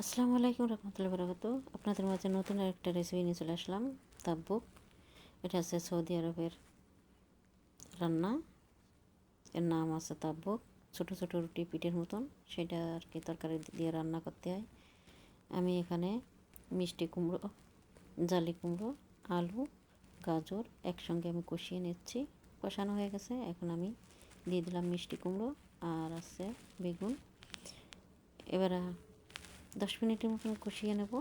আসসালামু আলাইকুম রহমতুল্লাহ বরাকাতু। আপনাদের মাঝে নতুন একটা রেসিপি নিয়ে চলে আসলাম তাব্বুক এটা আছে সৌদি আরবের রান্না। এর নাম আছে তাব্বুক ছোট ছোট রুটি পিঠের মতন। সেটা আর কি তরকারি দিয়ে রান্না করতে হয়। আমি এখানে মিষ্টি কুমড়ো, জালি কুমড়ো, আলু, গাজর একসঙ্গে আমি কষিয়ে নিচ্ছি। কষানো হয়ে গেছে, এখন আমি দিয়ে দিলাম মিষ্টি কুমড়ো আর আছে বেগুন। এবার দশ মিনিটের মতন কষিয়ে নেব।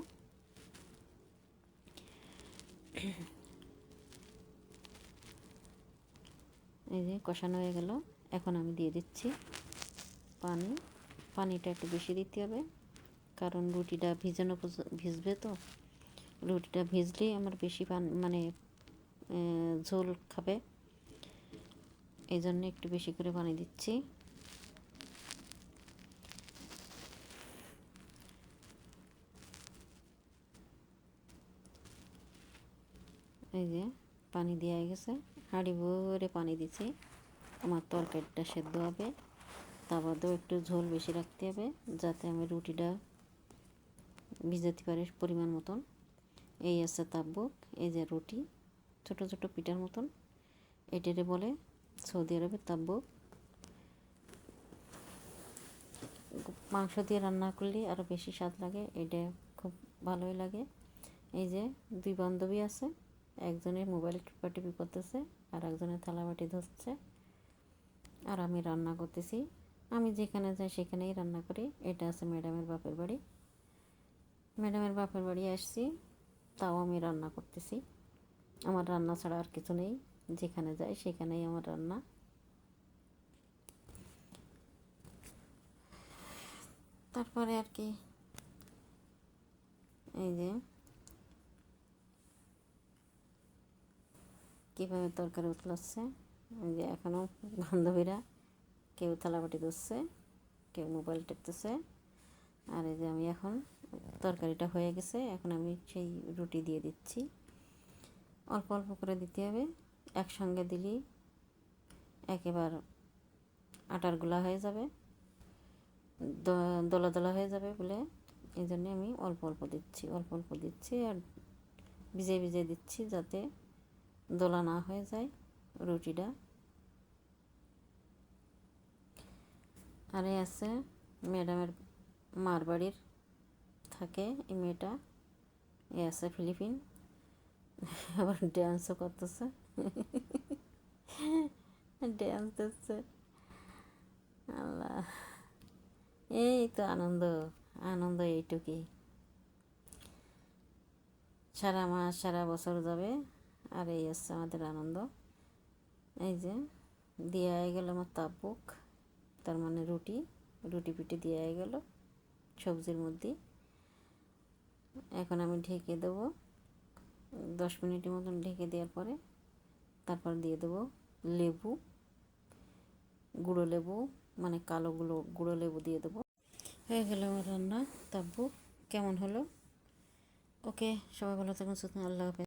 এই যে কষানো হয়ে গেল। এখন আমি দিয়ে দিচ্ছি পানি। পানিটা একটু বেশি দিতে হবে, কারণ রুটিটা ভিজানো ভিজবে তো। রুটিটা ভিজলেই আমার বেশি পান মানে ঝোল খাবে। এই জন্য একটু বেশি করে পানি দিচ্ছি। এই যে পানি দেওয়া হয়ে গেছে। হাঁড়ি ভরে পানি দিছি আমার তরকারিটা সেদ্ধ হবে। তা বাদেও একটু ঝোল বেশি রাখতে হবে, যাতে আমি রুটিটা ভিজাতে পারি পরিমাণ মতন। এই আছে তাব্বুক এই যে রুটি, ছোট ছোট পিঠার মতন। এটারে বলে সৌদি আরবে তাব্বুক মাংস দিয়ে রান্না করলে আরও বেশি স্বাদ লাগে, এটা খুব ভালোই লাগে। এই যে দুই বান্ধবী আছে একজনের মোবাইল টিপাটিপি করতেছে, আর একজনের থালাবাটি ধরছে। আর আমি রান্না করতেছি। আমি যেখানে যাই সেখানেই রান্না করি। এটা আছে ম্যাডামের বাপের বাড়ি। ম্যাডামের বাপের বাড়ি আসছি, তাও আমি রান্না করতেছি। আমার রান্না ছাড়া আর কিছু নেই। যেখানে যাই সেখানেই আমার রান্না। তারপরে আর কি? এই যে কীভাবে তরকারি উতলাচ্ছে? যে এখনও বান্ধবীরা কেউ থালাবাটি ধরছে, কেউ মোবাইল টেপতেছে। আর এই যে আমি এখন তরকারিটা হয়ে গেছে, এখন আমি সেই রুটি দিয়ে দিচ্ছি। অল্প অল্প করে দিতে হবে, একসঙ্গে দিলেই একেবার আটার গোলা হয়ে যাবে দলা দলা হয়ে যাবে বলে এই জন্যে আমি অল্প অল্প দিচ্ছি, অল্প অল্প দিচ্ছি আর ভিজে ভিজে দিচ্ছি যাতে দোলা না হয়ে যায় রুটিটা। আর এই আছে ম্যাডামের মার বাড়ির থাকে এই মেয়েটা। এ আছে ফিলিপিন। আবার ড্যান্সও করতেছে। ড্যান্স দিচ্ছে। আল্লাহ। এই তো আনন্দ আনন্দ এইটুকুই। সারা মাস, সারা বছর যাবে আর এই হচ্ছে আমাদের আনন্দ। এই যে দিয়ে গেল আমার তাপুক তার মানে রুটি। রুটি পিটি দিয়ে গেল সবজির মধ্যে। এখন আমি ঢেকে দেবো। দশ মিনিটের মতন ঢেকে দেওয়ার পরে তারপর দিয়ে দেবো লেবু, গুঁড়ো লেবু মানে কালো গুঁড়ো গুঁড়ো লেবু দিয়ে দেবো। হয়ে গেল আমার রান্না তাব্বু কেমন হলো? ওকে, সবাই ভালো থাকুন সুতরাং আল্লাহ হাফেজ।